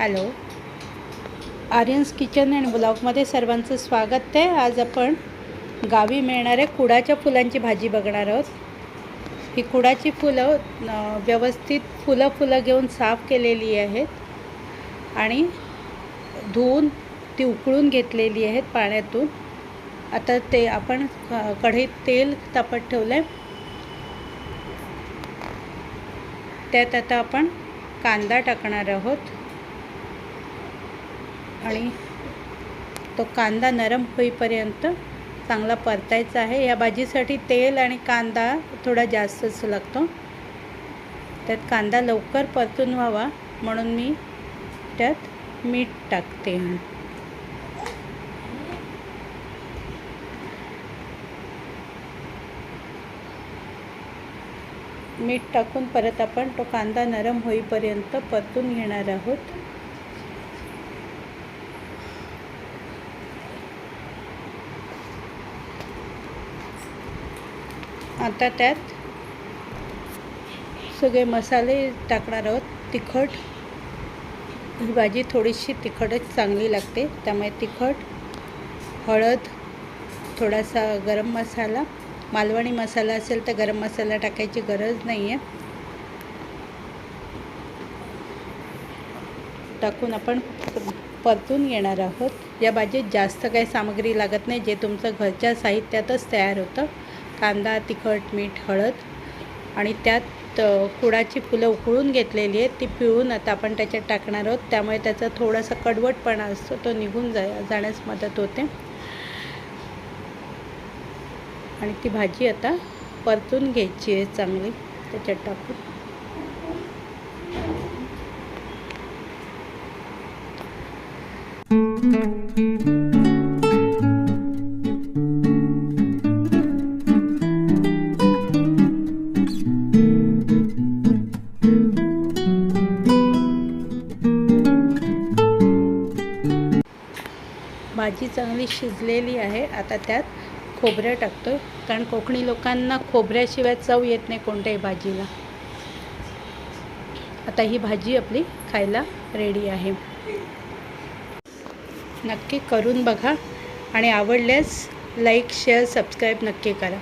Hello. Aryans kitchen and ब्लॉगमध्ये सर्वांचं स्वागत आहे. आज आपण गावी मिळणाऱ्या कुडाच्या फुलांची भाजी बघणार आहोत. ही कुडाची फुलं व्यवस्थित फुलं फुलं घेऊन साफ केलेली आहेत आणि धुवून ती उकळून घेतलेली आहेत पाण्यातून. आता ते आपण कढईत तेल तापत ठेवलं आहे त्यात आता आपण कांदा टाकणार आहोत. आणि तो कांदा नरम होईपर्यंत चांगला परतायचा आहे. या भाजीसाठी तेल आणि कांदा थोडा जास्तच लागतो. त्यात कांदा लवकर परतून व्हावा म्हणून मी त्यात मीठ टाकते. मीठ टाकून परत आपण तो कांदा नरम होईपर्यंत परतून घेणार आहोत. आता त्यात सगळे मसाले टाकणार आहोत तिखट. ही भाजी थोडीशी तिखटच चांगली लागते त्यामुळे तिखट हळद थोडासा गरम मसाला. मालवणी मसाला असेल तर गरम मसाला टाकायची गरज नाही आहे टाकून आपण परतून घेणार आहोत. या भाजीत जास्त काही सामग्री लागत नाही जे तुमचं घरच्या साहित्यातच तयार होतं. कांदा तिखट मीठ हळद आणि त्यात कुडाची फुलं उकळून घेतलेली आहेत. ती पिळून आता आपण त्याच्यात टाकणार आहोत. त्यामुळे त्याचा थोडासा कडवटपणा असतो तो निघून जा जाण्यास मदत होते. आणि ती भाजी आता परतून घ्यायची आहे चांगली. त्याच्यात टाकून भाजी चांगली शिजलेली आहे. आता त्यात खोबरं टाकतो कारण कोकणी लोकांना खोबऱ्याशिवाय चव येत नाही कोणत्याही भाजीला. आता ही भाजी आपली खायला रेडी आहे. नक्की करून बघा. आणि आवडल्यास लाईक शेअर सबस्क्राईब नक्की करा.